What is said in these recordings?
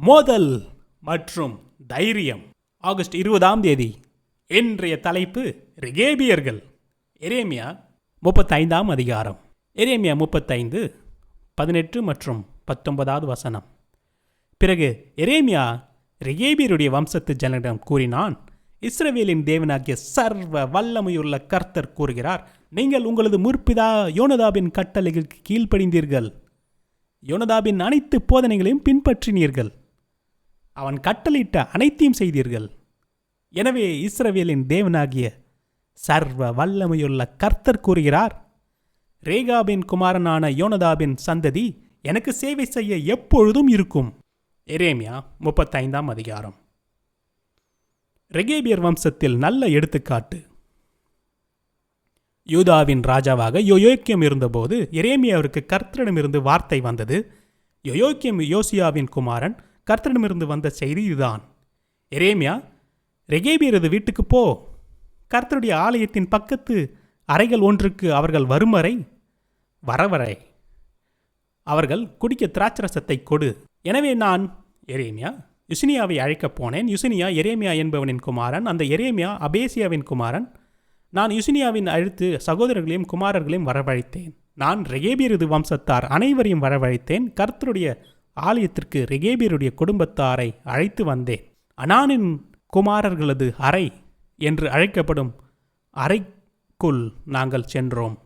மோதல் மற்றும் தைரியம். ஆகஸ்ட் இருபதாம் தேதி இன்றைய தலைப்பு ரிகேபியர்கள். எரேமியா முப்பத்தைந்தாம் அதிகாரம். எரேமியா முப்பத்தைந்து பதினெட்டு மற்றும் பத்தொன்பதாவது வசனம். பிறகு எரேமியா ரிகேபியருடைய வம்சத்து ஜனனிடம் கூறினான் இஸ்ரவேலின் தேவனாகிய சர்வ வல்லமையுள்ள கர்த்தர் கூறுகிறார் நீங்கள் உங்களது முற்பிதா யோனதாபின் கட்டளைகளுக்கு கீழ்ப்படிந்தீர்கள். யோனதாபின் அனைத்து போதனைகளையும் பின்பற்றினீர்கள். அவன் கட்டளையிட்ட அனைத்தையும் செய்தீர்கள். எனவே இஸ்ரவேலின் தேவனாகிய சர்வ வல்லமையுள்ள கர்த்தர் கூறுகிறார் ரேகாபின் குமாரனான யோனதாபின் சந்ததி எனக்கு சேவை செய்ய எப்பொழுதும் இருக்கும். எரேமியா முப்பத்தைந்தாம் அதிகாரம். ரெகேபியர் வம்சத்தில் நல்ல எடுத்துக்காட்டு. யூதாவின் ராஜாவாக யோயோக்கியம் இருந்தபோது எரேமியாவிற்கு கர்த்தரிடமிருந்து வார்த்தை வந்தது. யோயோக்கியம் யோசியாவின் குமாரன் கர்த்தரிடமிருந்து வந்த செய்தி இதுதான். எரேமியா ரெகேபியரது வீட்டுக்கு போ. கர்த்தருடைய ஆலயத்தின் பக்கத்து அறைகள் ஒன்றுக்கு அவர்கள் வரும் வரை வரவரை அவர்கள் குடிக்க திராட்சரசத்தை கொடு. எனவே நான் எரேமியா யுசினியாவை அழைக்கப் போனேன். யுசினியா எரேமியா என்பவனின் குமாரன். அந்த எரேமியா அபேசியாவின் குமாரன். நான் யுசினியாவின் அழுத்து சகோதரர்களையும் குமாரர்களையும் வரவழைத்தேன். நான் ரெகேபியரது வம்சத்தார் அனைவரையும் வரவழைத்தேன். கர்த்தருடைய ஆலயத்திற்கு ரெகேபியருடைய குடும்பத்தாரை அழைத்து வந்தேன். அனானின் குமாரர்களது அறை என்று அழைக்கப்படும் அறைக்குள் நாங்கள் சென்றோம்.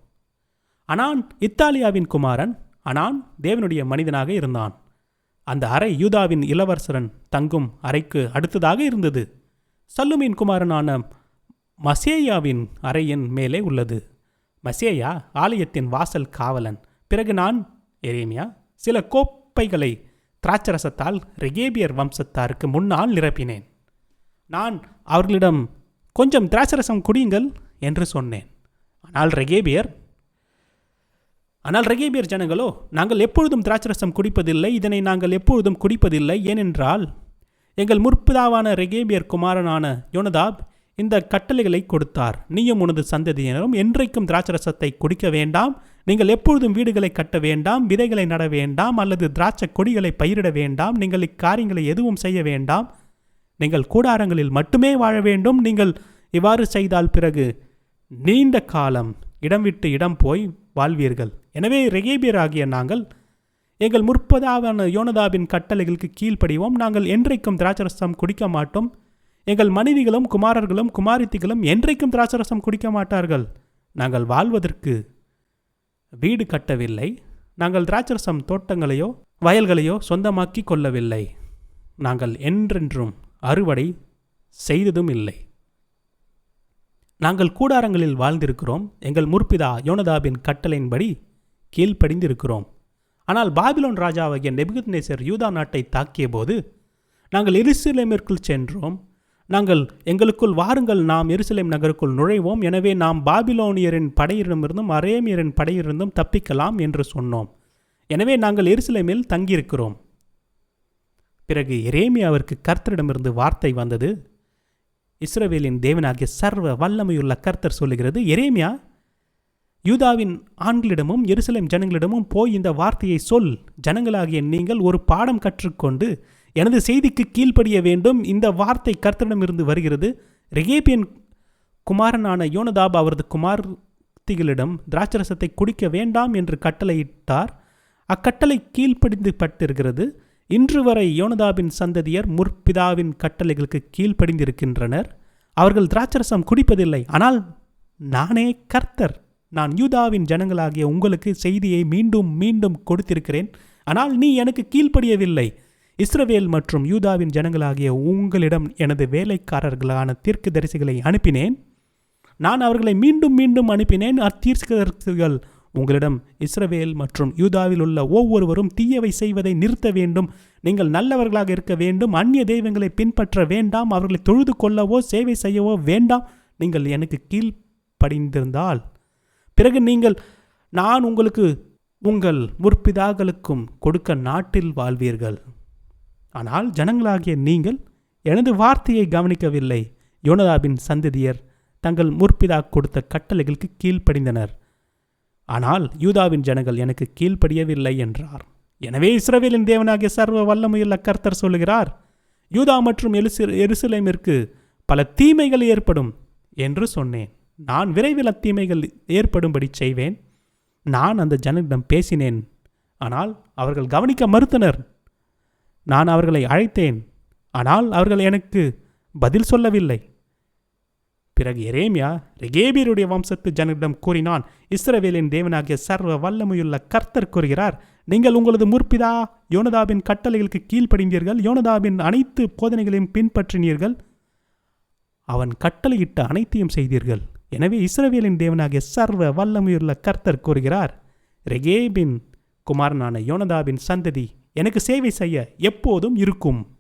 அனான் இத்தாலியாவின் குமாரன் அனான் தேவனுடைய மனிதனாக இருந்தான். அந்த அறை யூதாவின் இளவரசரன் தங்கும் அறைக்கு அடுத்ததாக இருந்தது. சல்லுமின் குமாரனான மசேயாவின் அறையின் மேலே உள்ளது. மசேயா ஆலயத்தின் வாசல் காவலன். பிறகு நான் எரேமியா சில கோப் குப்பைகளை திராட்சரசத்தால் ரெகேபியர் வம்சத்தாருக்கு முன்னால் நிரப்பினேன். நான் அவர்களிடம் கொஞ்சம் திராட்சரசம் குடியுங்கள் என்று சொன்னேன். ஆனால் ரெகேபியர் ஆனால் ரெகேபியர் ஜனங்களோ நாங்கள் எப்பொழுதும் திராட்சரசம் குடிப்பதில்லை இதனை நாங்கள் எப்பொழுதும் குடிப்பதில்லை ஏனென்றால் எங்கள் முற்பிதாவான ரெகேபியர் குமாரனான யோனதாப் இந்த கட்டளைகளை கொடுத்தார். நீயும் உனது சந்ததியினரும் என்றைக்கும் திராட்சரசத்தை குடிக்க வேண்டாம். நீங்கள் எப்பொழுதும் வீடுகளை கட்ட வேண்டாம் விதைகளை நட வேண்டாம் அல்லது திராட்சை கொடிகளை பயிரிட வேண்டாம். நீங்கள் இக்காரியங்களை எதுவும் செய்ய வேண்டாம். நீங்கள் கூடாரங்களில் மட்டுமே வாழ வேண்டும். நீங்கள் இவ்வாறு செய்தால் பிறகு நீண்ட காலம் இடம் விட்டு இடம் போய் வாழ்வீர்கள். எனவே ரெகேபியர் ஆகிய நாங்கள் எங்கள் முற்பதாவான யோனதாவின் கட்டளைகளுக்கு கீழ்ப்படிவோம். நாங்கள் என்றைக்கும் திராட்சரசம் குடிக்க மாட்டோம். எங்கள் மனைவிகளும் குமாரர்களும் குமாரித்திகளும் என்றைக்கும் திராட்சரசம் குடிக்க மாட்டார்கள். நாங்கள் வாழ்வதற்கு வீடு கட்டவில்லை. நாங்கள் திராட்சரசம் தோட்டங்களையோ வயல்களையோ சொந்தமாக்கி கொள்ளவில்லை. நாங்கள் என்றென்றும் அறுவடை செய்ததும் இல்லை. நாங்கள் கூடாரங்களில் வாழ்ந்திருக்கிறோம். எங்கள் முற்பிதா யோனதாபின் கட்டளையின்படி கீழ்ப்படிந்திருக்கிறோம். ஆனால் பாபிலோன் ராஜாவாகிய நெபுகத்நேசர் யூதா நாட்டை தாக்கிய போது நாங்கள் எரிசிலேமிற்குள் சென்றோம். நாங்கள் எங்களுக்குள் வாருங்கள் நாம் எருசலேம் நகருக்குள் நுழைவோம். எனவே நாம் பாபிலோனியரின் படையிடமிருந்தும் அரேமியரின் படையிலிருந்தும் தப்பிக்கலாம் என்று சொன்னோம். எனவே நாங்கள் எருசலேமில் தங்கியிருக்கிறோம். பிறகு எரேமியாவிற்கு கர்த்தரிடமிருந்து வார்த்தை வந்தது. இஸ்ரவேலின் தேவனாகிய சர்வ வல்லமையுள்ள கர்த்தர் சொல்லுகிறது எரேமியா யூதாவின் ஆண்களிடமும் எருசலேம் ஜனங்களிடமும் போய் இந்த வார்த்தையை சொல். ஜனங்களாகிய நீங்கள் ஒரு பாடம் கற்றுக்கொண்டு எனது செய்திக்கு கீழ்ப்படிய வேண்டும். இந்த வார்த்தை கர்த்தரிடமிருந்து வருகிறது. ரெகேபியன் குமாரனான யோனதாப் அவரது குமார்த்திகளிடம் திராட்சரசத்தை குடிக்க வேண்டாம் என்று கட்டளையிட்டார். அக்கட்டளை கீழ்ப்படிந்து பட்டிருக்கிறது. இன்று வரை யோனதாபின் சந்ததியர் முற்பிதாவின் கட்டளைகளுக்கு கீழ்ப்படிந்திருக்கின்றனர். அவர்கள் திராட்சரசம் குடிப்பதில்லை. ஆனால் நானே கர்த்தர். நான் யூதாவின் ஜனங்களாகிய உங்களுக்கு செய்தியை மீண்டும் மீண்டும் கொடுத்திருக்கிறேன். ஆனால் நீ எனக்கு கீழ்ப்படியவில்லை. இஸ்ரவேல் மற்றும் யூதாவின் ஜனங்களாகிய உங்களிடம் எனது வேலைக்காரர்களான தீர்க்கு தரிசிகளை அனுப்பினேன். நான் அவர்களை மீண்டும் மீண்டும் அனுப்பினேன். அத்தீர்க்கதரிசிகள் உங்களிடம் இஸ்ரவேல் மற்றும் யூதாவில் உள்ள ஒவ்வொருவரும் தீயவை செய்வதை நிறுத்த வேண்டும். நீங்கள் நல்லவர்களாக இருக்க வேண்டும். அந்நிய தெய்வங்களை பின்பற்ற வேண்டாம். அவர்களை தொழுது கொள்ளவோ சேவை செய்யவோ வேண்டாம். நீங்கள் எனக்கு கீழ்ப்படிந்திருந்தால். பிறகு நீங்கள் நான் உங்களுக்கு உங்கள் முற்பிதாக்களுக்கும் கொடுக்க நாட்டில் வாழ்வீர்கள். ஆனால் ஜனங்களாகிய நீங்கள் எனது வார்த்தையை கவனிக்கவில்லை. யோனதாபின் சந்ததியர் தங்கள் முற்பிதா கொடுத்த கட்டளைகளுக்கு கீழ்ப்படிந்தனர். ஆனால் யூதாவின் ஜனங்கள் எனக்கு கீழ்ப்படியவில்லை என்றார். எனவே இஸ்ரவேலின் தேவனாகிய சர்வ வல்லமையுள்ள கர்த்தர் சொல்லுகிறார் யூதா மற்றும் எருசு எருசலேமிற்கு பல தீமைகள் ஏற்படும் என்று சொன்னேன். நான் விரைவில் அத்தீமைகள் ஏற்படும்படி செய்வேன். நான் அந்த ஜனங்களிடம் பேசினேன். ஆனால் அவர்கள் கவனிக்க மறுத்தனர். நான் அவர்களை அழைத்தேன். ஆனால் அவர்கள் எனக்கு பதில் சொல்லவில்லை. பிறகு எரேமியா ரெகேபியருடைய வம்சத்து ஜனரிடம் கூறினான் இஸ்ரவேலின் தேவனாகிய சர்வ வல்லமையுள்ள கர்த்தர் கூறுகிறார் நீங்கள் உங்களது முற்பிதா யோனதாபின் கட்டளைகளுக்கு கீழ்ப்படிந்தீர்கள் யோனதாபின் அனைத்து போதனைகளையும் பின்பற்றினீர்கள். அவன் கட்டளையிட்ட அனைத்தையும் செய்தீர்கள். எனவே இஸ்ரவேலின் தேவனாகிய சர்வ வல்லமையுள்ள கர்த்தர் கூறுகிறார் ரெகேபின் குமாரனான யோனதாபின் சந்ததி எனக்கு சேவை செய்ய எப்போதும் இருக்கும்.